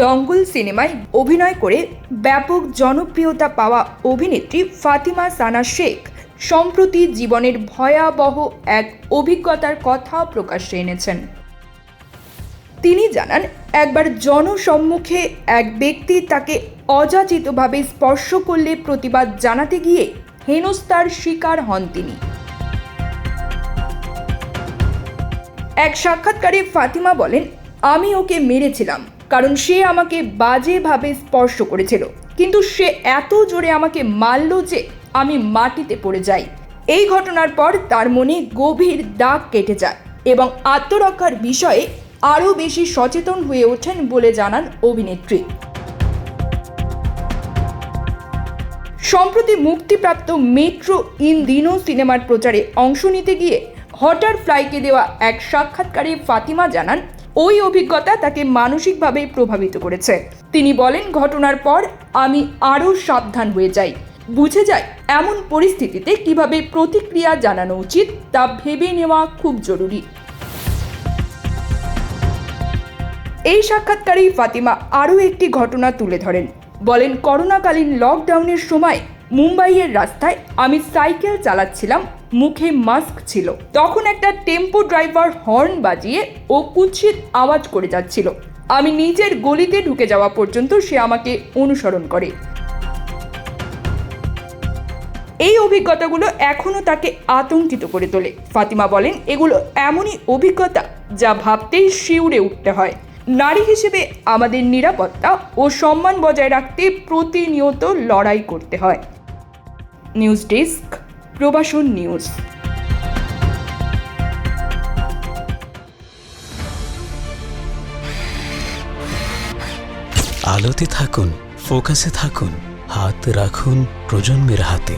দঙ্গল সিনেমায় অভিনয় করে ব্যাপক জনপ্রিয়তা পাওয়া অভিনেত্রী ফাতিমা সানা শেখ সম্প্রতি জীবনের ভয়াবহ এক অভিজ্ঞতার কথা প্রকাশ্যে এনেছেন। তিনি জানান, একবার জনসম্মুখে এক ব্যক্তি তাকে অযাচিতভাবে স্পর্শ করলে প্রতিবাদ জানাতে গিয়ে হেনস্তার শিকার হন তিনি। এক সাক্ষাৎকারে ফাতিমা বলেন, আমি ওকে মেরেছিলাম। কারণ সে আমাকে বাজেভাবে স্পর্শ করেছিল। কিন্তু সে এত জোরে আমাকে মারল যে আমি মাটিতে পড়ে যাই। এই ঘটনার পর তার মনে গভীর দাগ কেটে যায় এবং আত্মরক্ষার বিষয়ে আরও বেশি সচেতন হয়ে ওঠেন বলে জানান অভিনেত্রী। সম্প্রতি মুক্তিপ্রাপ্ত মেট্রো ইন দিনো সিনেমার প্রচারে অংশ নিতে গিয়ে হটার ফ্লাইকে দেওয়া এক সাক্ষাৎকারে ফাতিমা জানান ওই অভিজ্ঞতা তাকে মানসিকভাবে প্রভাবিত করেছে। তিনি বলেন, ঘটনার পর আমি আরও সাবধান হয়ে যাই। বুঝে যাই এমন পরিস্থিতিতে কীভাবে প্রতিক্রিয়া জানানো উচিত তা ভেবে নেওয়া খুব জরুরি। এই সাক্ষাৎকারেই ফাতিমা আরও একটি ঘটনা তুলে ধরেন। বলেন, করোনাকালীন লকডাউনের সময় মুম্বাইয়ের রাস্তায় আমি সাইকেল চালাচ্ছিলাম, মুখে মাস্ক ছিল। তখন একটা টেম্পো ড্রাইভার হর্ন বাজিয়ে ও কুৎসিত আওয়াজ করে যাচ্ছিল। আমি নিজের গলিতে ঢুকে যাওয়া পর্যন্ত সে আমাকে অনুসরণ করে। এই অভিজ্ঞতাগুলো এখনও তাকে আতঙ্কিত করে তোলে। ফাতিমা বলেন, এগুলো এমনই অভিজ্ঞতা যা ভাবতেই শিউরে উঠতে হয়। নারী হিসেবে আমাদের নিরাপত্তা ও সম্মান বজায় রাখতে প্রতিনিয়ত লড়াই করতে হয়। নিউজ ডেস্ক প্রবাসন নিউজ। আলোতে থাকুন ফোকাসে থাকুন হাত রাখুন প্রজন্মের হাতে।